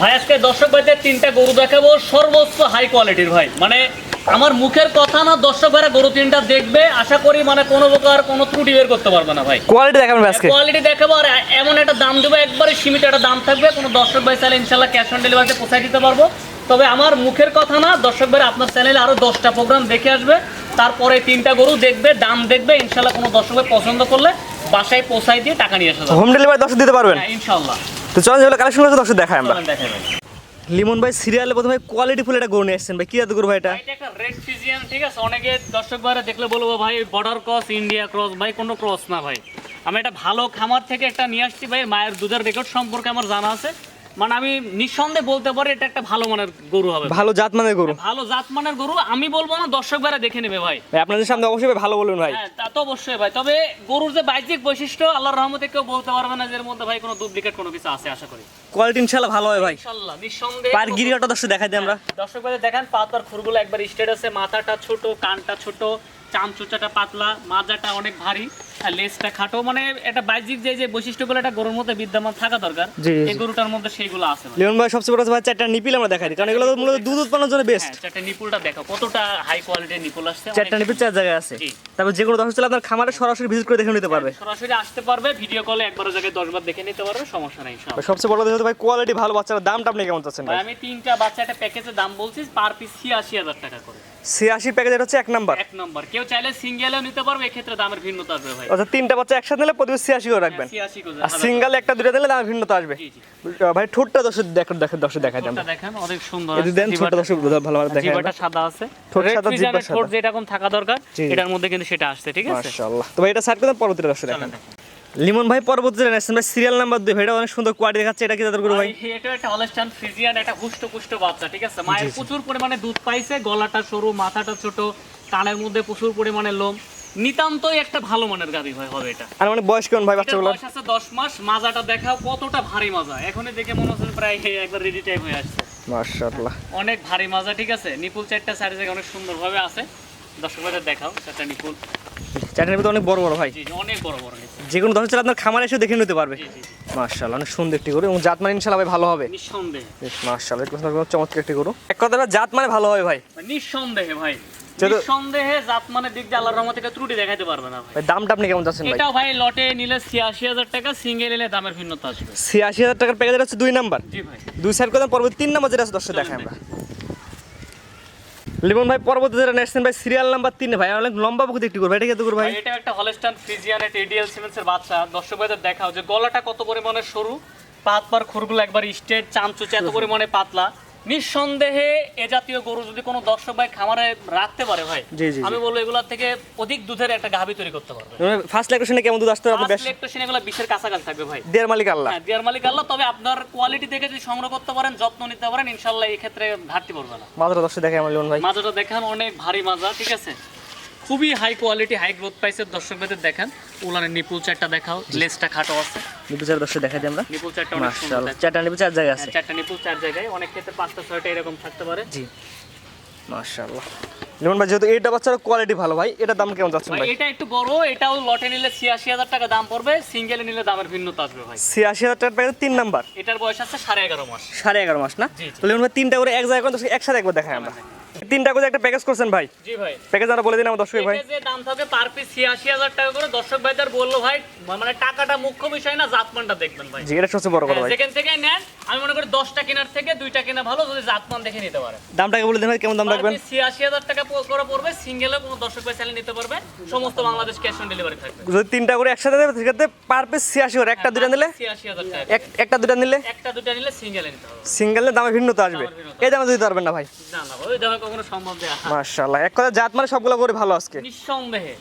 ভাই আজকে দর্শক ভাইদের তিনটা গরু দেখাবো। সর্বোচ্চ হাই কোয়ালিটির ভাই। মানে আমার মুখের কথা না দর্শক ভাইরা গরু তিনটা দেখবে। আশা করি মানে কোনো প্রকার কোনো ত্রুটি বের করতে পারবে না ভাই। কোয়ালিটি দেখাবেন আজকে। কোয়ালিটি দেখাবো আর এমন একটা দাম দেবো একবারে সীমিত একটা দাম থাকবে। কোনো দর্শক ভাই চাইলে ইনশাল্লাহ ক্যাশ অন ডেলিভারিতে পৌঁছায় দিতে পারব। তবে আমার মুখের কথা না দর্শক ভাই আপনার চ্যানেলে আরও দশটা প্রোগ্রাম দেখে আসবে। তারপরে তিনটা গরু দেখবে দাম দেখবে ইনশাল্লাহ কোনো দর্শক ভাই পছন্দ করলে বাসায় পৌঁছায় দিয়ে টাকা নিয়ে আসা হোম ডেলিভারি দর্শক দিতে পারবেন। হ্যাঁ, ইনশাল্লাহ তো চলেন যেগুলো কালেকশন আছে দর্শক দেখাই আমরা। লিমন ভাই সিরিয়ালে প্রথমে কোয়ালিটি ফুল একটা গরু নিয়ে আসছেন ভাই কি জাত গরু ভাই এটা? এটা একটা রেড ফিজিয়ান ঠিক আছে? অনেকে দর্শক ভাইরা দেখলে বলব ভাই বর্ডার ক্রস ইন্ডিয়া ক্রস ভাই কোনো ক্রস না ভাই। আমি একটা ভালো খামার থেকে একটা নিয়ে আসছি ভাই মায়ের দুধের রেকর্ড সম্পর্কে আমার জানা আছে। মানে আমি নিঃসন্দেহে বলতে পারি এটা একটা ভালো মানের গরু হবে। ভালো জাত মানের গরু। ভালো জাতমানের গরু আমি বলব না দর্শক ভাইরা দেখে নেবে ভাই। আপনাদের সামনে অবশ্যই ভালো বলবেন ভাই। হ্যাঁ তা তো অবশ্যই ভাই তবে গরুর যে বাহ্যিক বৈশিষ্ট্য আল্লাহর রহমতে কেউ বলতে পারবে না যে এর মধ্যে ভাই কোনো ডুপ্লিকেট কোনো কিছু আছে আশা করি। কোয়ালিটি ইনশাআল্লাহ ভালো হয় ভাই। ইনশাআল্লাহ নিঃসন্দেহে পার গিরিটা দর্শক দেখাই দিই আমরা। দর্শক ভাইদের দেখেন পাতার খুরগুলো একবার স্টেট আছে মাথাটা ছোট কানটা ছোট চামচুচাটা পাতলা মাজাটা অনেক ভারী। আর লেজটা খাটো মানে এটা বাহ্যিক যে যে বৈশিষ্ট্যগুলো একটা গরুর মধ্যে বিদ্যমান থাকা দরকার। এই গরুটার মধ্যে সেইগুলো আছে। লিমন ভাই সবচেয়ে বড় কথা চারটা নিপিল আমরা দেখাই কারণ এগুলো মূলত দুধ উৎপাদনের জন্য বেস্ট হ্যাঁ চারটে নিপুলটা দেখো কতটা হাই কোয়ালিটির নিপুল আসছে চারটা নিপিল চার জায়গায় আছে। তারপর যে কোনো দর্শক চাইলে আপনার খামারে সরাসরি ভিজিট করে দেখে নিতে পারবে। সরাসরি আসতে পারবে ভিডিও কলে একবারও জায়গায় দশবার দেখে নিতে পারবে সমস্যা নেই ইনশাআল্লাহ। সবচেয়ে বড় কথা ভাই কোয়ালিটি ভালো বাচ্চারা দামটা আপনি কেমন চাচ্ছেন ভাই আমি তিনটা বাচ্চা একটা প্যাকেজের দাম বলছি পার পিস ছিয়াশি হাজার টাকা করে। ছিয়াশি প্যাকেজ এটা হচ্ছে এক নাম্বার এক নম্বর কেউ চাইলে সিঙ্গেলও নিতে পারবে এক্ষেত্রে দামের ভিন্নতা আসবে ভাই। অর্থাৎ তিনটা বাচ্চা একসাথে নিলে ছিয়াশি করে রাখবেন। আর সিঙ্গেল একটা দুটো দিলে দামের ভিন্নতা আসবে। ভাই ঠোঁটটা দর্শক দেখো দেখো আমরা দেখেন অনেক সুন্দর যদি দেন ছোট ভালোভাবে দেখাই জিবাটা সাদা আছে। ঠোঁট সাদা, ঠোঁট। যেরকম থাকা দরকার। এটার মধ্যে কিন্তু সেটা আসছে ঠিক আছে? মাশাআল্লাহ। তো ভাই এটা সাইড করে পরবর্তীতে দর্শক দেখেন। লিমন ভাই পরবর্তীতে ভাই সিরিয়াল নাম্বার দুই এটা অনেক সুন্দর কোয়ালিটি দেখাচ্ছে এটা কি তাদের গরু ভাই? এটা একটা ফ্রিজিয়ান একটা হুষ্ট পুষ্ট বাচ্চা ঠিক আছে? মায়ের প্রচুর পরিমাণে দুধ পাইছে গলাটা সরু মাথাটা ছোট কানের মধ্যে প্রচুর পরিমাণে লোম। নিতান্তই একটা ভালো মানের গাড়ি ভাই হবে এটা। আর মানে বয়স কেমন ভাই বাচ্চাগুলো বয়স আছে দশ মাস মাজাটা দেখাও কতটা ভারী মাজা। এখনই দেখে মনে হচ্ছে প্রায় একবার রেডি টাইপ হয়ে আসছে। মাশাআল্লাহ। অনেক ভারী মাজা ঠিক আছে? নিপুল চারটা সাইড অনেক অনেক সুন্দরভাবে আছে। দর্শক ভাইদের দেখাও চারটা নিপুল চারটার ভিতরে অনেক বড় বড় ভাই। জি জি, অনেক বড় বড় যে কোনো দর্শক আপনার খামারে এসে দেখে নিতে পারবে। মাশাআল্লাহ অনেক সুন্দর একটি গরু এবং জাত মানে ভাই ভালো হবে। নিঃসন্দেহে। চমৎকার একটি গরু। এক কথা জাত মানে ভালো হবে ভাই। নিঃসন্দেহে ভাই। যেহেতু- নিঃসন্দেহে জাত মানে দিক দিয়ে আল্লাহর রহমত থেকে ত্রুটি পারবে না ভাই। দামটা আপনি কেমন চাচ্ছেন ভাই? লটে নিলে ছিয়াশি হাজার টাকা সিঙ্গেল নিলে দামের ভিন্নতা আসবে। টাকার প্যাকেজ হচ্ছে দুই নাম্বার। জি ভাই। দুই সাইড করে পরবর্তী তিন নাম্বার যেটা আছে দর্শক দেখাই আমরা। লিমন ভাই পরবর্তী যেটা নেক্সট ভাই সিরিয়াল নাম্বার তিন ভাই অনেক লম্বা বুকে একটি করব। ভাই এটা কি করব ভাই? ভাই এটা একটা হলস্টান ফ্রিজিয়ান এটা এডিএল সিমেন্সের বাচ্চা। দর্শক ভাইদের দেখাও যে গলাটা কত পরিমাণে সরু পাত পার খুরগুলো একবার স্ট্রেট চামচুচে এত পরিমাণে পাতলা। নিঃসন্দেহে এ জাতীয় গরু যদি কোনো দর্শক ভাই খামারে রাখতে পারে ভাই। আমি বলব এগুলোর থেকে অধিক দুধের একটা গাভী তৈরি করতে পারবে। ফার্স্ট লেকশনে কেমন দুধ আসতে হবে ফার্স্ট লেকশনে এগুলো বিশের কাছাকাছি থাকবে ভাই। দেড় মালিক আল্লাহ। হ্যাঁ দেয়ার মালিক আল্লাহ। তবে আপনার কোয়ালিটি দেখে যদি সংগ্রহ করতে পারেন যত্ন নিতে পারেন ইনশাআল্লাহ এই ক্ষেত্রে ঘাটতি পড়বে না। মাজাটা দর্শক দেখে আমার লিমন ভাই। মাজাটা দেখেন অনেক ভারী মাজা ঠিক আছে? খুবই হাই কোয়ালিটি হাই গ্রোথ পাইছে। দর্শকদের দেখান। উলানের নিপুল চারটা দেখাও। লেসটা খাটো আছে। নিপু চার দর্শক দেখাই দিই আমরা। নিপুল চারটা অনেক সুন্দর মাশাআল্লাহ। চারটা নিপু চার জায়গায় আছে। হ্যাঁ, চারটা নিপুল চার জায়গায়। অনেক ক্ষেত্রে পাঁচটা ছয়টা এরকম থাকতে পারে। জি। মাশাআল্লাহ। লিমন ভাই যেহেতু এইটা বাচ্চার কোয়ালিটি ভালো ভাই এটার দাম কেমন যাচ্ছে ভাই এটা একটু বড় এটাও লটে নিলে ছিয়াশি হাজার টাকা দাম পড়বে। সিঙ্গেলে নিলে দামের ভিন্নতা আসবে ভাই। ছিয়াশি হাজার টাকার প্যাকেজ তিন নাম্বার। এটার বয়স আছে সাড়ে এগারো মাস। সাড়ে এগারো মাস না? জি, জি। তো লিমন ভাই তিনটা করে এক জায়গায় একসাথে একবার দেখাই আমরা। তিনটা করে একটা প্যাকেজ করছেন ভাই? জি ভাই। প্যাকেজ আমরা বলে দিন আমার দর্শক ভাই দাম থাকে পার পিস ছিয়াশি হাজার টাকা করে। দর্শক ভাইদের বলল ভাই মানে টাকাটা মুখ্য বিষয় না জাতমানটা দেখবেন ভাই। জি এটা সবচেয়ে বড় কথা ভাই। যেখান থেকে নেন আমি মনে করি দশটা কেনার থেকে দুইটা কেনা ভালো যদি জাতমান দেখে নিতে পারে দামটাকে বলে দিন ভাই কেমন দাম রাখবেন? ছিয়াশি হাজার টাকা প- করে পড়বে সিঙ্গেলে কোনো দর্শক ভাই চালিয়ে নিতে পারবে সমস্ত বাংলাদেশ ক্যাশ অন ডেলিভারি থাকবে। যদি তিনটা করে একসাথে দেবে সেক্ষেত্রে পার পিস ছিয়াশি করে। একটা দুটা নিলে? ছিয়াশি হাজার টাকা একটা দুটা নিলে? একটা দুটা নিলে সিঙ্গেলে নিতে হবে। সিঙ্গেলের দামে ভিন্নতা আসবে। এই দামে দিতে পারবেন না ভাই। না না ওই দামে কখনো সম্ভব দেয়া মাশাআল্লাহ। এক কথা জাত মানে সবগুলো করে ভালো আজকে। নিঃসন্দেহে।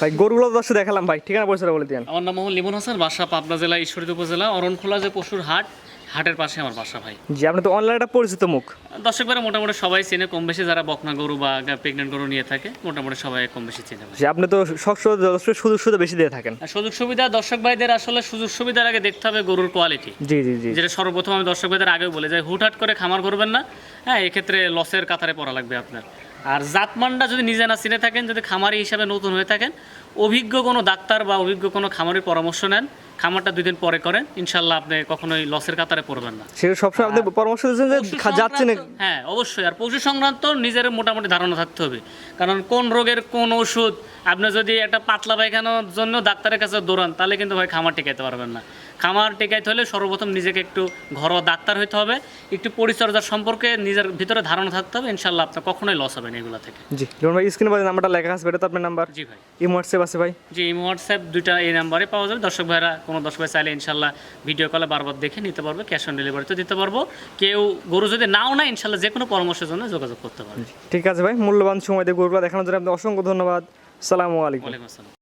ভাই গরুগুলো দর্শক দেখালাম ভাই। ঠিকানা পরিচয় বলে দিন আমার নাম মোহাম্মদ লিমন হাসান বাসা পাবনা জেলা ঈশ্বরদী উপজেলা অরণখোলা যে পশুর হাট হাটের পাশে আমার বাসা ভাই। জি আপনি তো অনলাইনে একটা পরিচিত মুখ। দর্শক ভাইরা মোটামুটি সবাই চেনে কম বেশি যারা বকনা গরু বা প্রেগনেন্ট গরু নিয়ে থাকে মোটামুটি সবাই কম বেশি চেনে ভাই। আপনি তো সবসময় সুযোগ সুবিধা বেশি দিয়ে থাকেন। সুযোগ সুবিধা দর্শক ভাইদের আসলে সুযোগ সুবিধার আগে দেখতে হবে গরুর কোয়ালিটি জি জি জি। যেটা সর্বপ্রথম আমি দর্শক ভাইদের আগেও বলে যাই হুটহাট করে খামার করবেন না। হ্যাঁ এক্ষেত্রে লসের কাতারে পড়া লাগবে আপনার। আর জাতমানটা যদি নিজে না চিনে থাকেন যদি খামারি হিসাবে নতুন হয়ে থাকেন অভিজ্ঞ কোনো ডাক্তার বা অভিজ্ঞ কোনো খামারির পরামর্শ নেন। খামারটা দুই দিন পরে করেন ইনশাল্লাহ আপনি কখনোই লসের কাতারে পড়বেন না। সেটা সবসময় আপনি পরামর্শ দিচ্ছেন যে খা- যাচ্ছে না হ্যাঁ অবশ্যই। আর পশু সংক্রান্ত নিজের মোটামুটি ধারণা থাকতে হবে। কারণ কোন রোগের কোন ওষুধ আপনি যদি একটা পাতলা পায়খানার জন্য ডাক্তারের কাছে দৌড়ান তাহলে কিন্তু ভাই খামার টিকাইতে পারবেন না। খামার টিকাইতে হলে সর্বপ্রথম নিজেকে একটু ঘরোয়া ডাক্তার হইতে হবে একটু পরিচর্যার সম্পর্কে নিজের ভিতরে ধারণা থাকতে হবে ইনশাল্লাহ আপনার কখনোই লস হবে না এগুলো থেকে। জি লিমন ভাই স্ক্রিনে বাজে নাম্বারটা লেখা আছে এটা তো আপনার নাম্বার জি ভাই। এই হোয়াটসঅ্যাপ আছে ভাই। যে এই হোয়াটসঅ্যাপ দুইটা এই নাম্বারে পাওয়া যাবে। দর্শক ভাইরা কোনো দর্শক ভাই চাইলে ইনশাল্লাহ ভিডিও কলে বারবার দেখে নিতে পারবে ক্যাশ অন ডেলিভারিতে দিতে পারব। কেউ গরু যদি নাও না ইনশাল্লাহ যে কোনো পরামর্শের জন্য যোগাযোগ করতে পারবে। ঠিক আছে ভাই মূল্যবান সময় দিয়ে গরুগুলো দেখানোর জন্য আপনাকে অসংখ্য ধন্যবাদ। সালামু আলাইকুম। ওয়ালাইকুম আসসালাম।